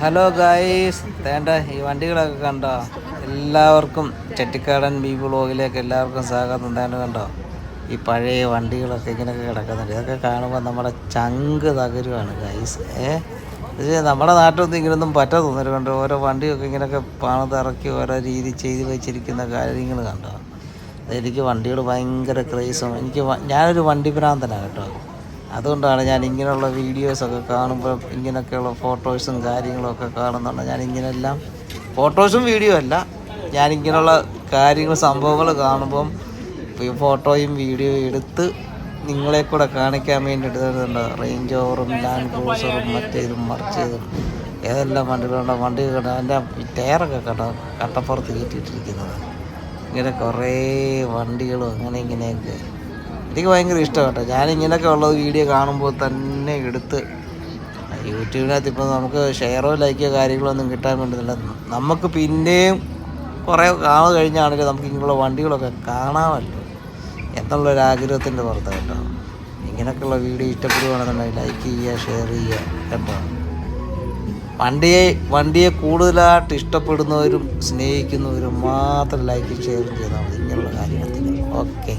Hello guys തേണ്ട ഈ വണ്ടികളൊക്കെ കണ്ടോ? എല്ലാവർക്കും ചെട്ടിക്കാടൻ ബി ബ്ലോഗിലേക്ക് എല്ലാവർക്കും സ്വാഗതം. തേണ്ട കണ്ടോ? ഈ പഴയ വണ്ടികളൊക്കെ ഇങ്ങനെയൊക്കെ കിടക്കുന്നുണ്ട്. ഇതൊക്കെ കാണുമ്പോൾ നമ്മുടെ ചങ്ക് തകരുവാണ് ഗൈസ് ഏ? നമ്മുടെ നാട്ടിലൊന്നും ഇങ്ങനൊന്നും പറ്റാത്തൊന്നും കണ്ടോ? ഓരോ വണ്ടിയൊക്കെ ഇങ്ങനെയൊക്കെ പണിതിറക്കി ഓരോ രീതി ചെയ്തു വെച്ചിരിക്കുന്ന കാര്യങ്ങൾ കണ്ടോ? എനിക്ക് വണ്ടികൾ ഭയങ്കര ക്രേസും എനിക്ക് ഞാനൊരു വണ്ടി ഭ്രാന്തനാണ് കേട്ടോ. അതുകൊണ്ടാണ് ഞാൻ ഇങ്ങനെയുള്ള വീഡിയോസൊക്കെ കാണുമ്പോൾ ഇങ്ങനെയൊക്കെയുള്ള ഫോട്ടോസും കാര്യങ്ങളൊക്കെ കാണുന്നുണ്ട് ഞാൻ ഇങ്ങനെയെല്ലാം ഫോട്ടോസും വീഡിയോ അല്ല. ഞാൻ ഇങ്ങനെയുള്ള കാര്യങ്ങൾ സംഭവങ്ങൾ കാണുമ്പം ഈ ഫോട്ടോയും വീഡിയോയും എടുത്ത് നിങ്ങളെ കൂടെ കാണിക്കാൻ വേണ്ടി എടുത്തിട്ടുണ്ട് റേഞ്ച് ഓവറും ലാൻഡ് ക്രൂസറും മറ്റേതും മറിച്ചതും ഏതെല്ലാം വണ്ടികളുണ്ടോ വണ്ടി കണ്ടോ എന്റെ ടയറൊക്കെ കണ്ടോ കട്ടപ്പുറത്ത് കയറ്റിയിട്ടിരിക്കുന്നത്. ഇങ്ങനെ കുറേ വണ്ടികളും അങ്ങനെ ഇങ്ങനെയൊക്കെ എനിക്ക് ഭയങ്കര ഇഷ്ടമാണ് ഞാൻ ഇങ്ങനെയൊക്കെ ഉള്ളത് വീഡിയോ കാണുമ്പോൾ തന്നെ എടുത്ത് യൂട്യൂബിനകത്ത് ഇപ്പോൾ നമുക്ക് ഷെയറോ ലൈക്കോ കാര്യങ്ങളോ ഒന്നും കിട്ടാൻ വേണ്ടുന്നില്ല നമുക്ക് പിന്നെയും കുറേ കാണു കഴിഞ്ഞാണെങ്കിൽ നമുക്ക് ഇങ്ങനെയുള്ള വണ്ടികളൊക്കെ കാണാമല്ലോ എന്നുള്ളൊരു ആഗ്രഹത്തിന്റെ പുറത്ത് കേട്ടോ ഇങ്ങനെയൊക്കെയുള്ള വീഡിയോ ഇഷ്ടപ്പെടുകയാണെന്നുണ്ടെങ്കിൽ ലൈക്ക് ചെയ്യുക ഷെയർ ചെയ്യുക കേട്ടോ. വണ്ടിയെ വണ്ടിയെ കൂടുതലായിട്ട് ഇഷ്ടപ്പെടുന്നവരും സ്നേഹിക്കുന്നവരും മാത്രം ലൈക്ക് ഷെയറും ചെയ്താൽ മതി. ഇങ്ങനെയുള്ള കാര്യങ്ങൾ. ഓക്കെ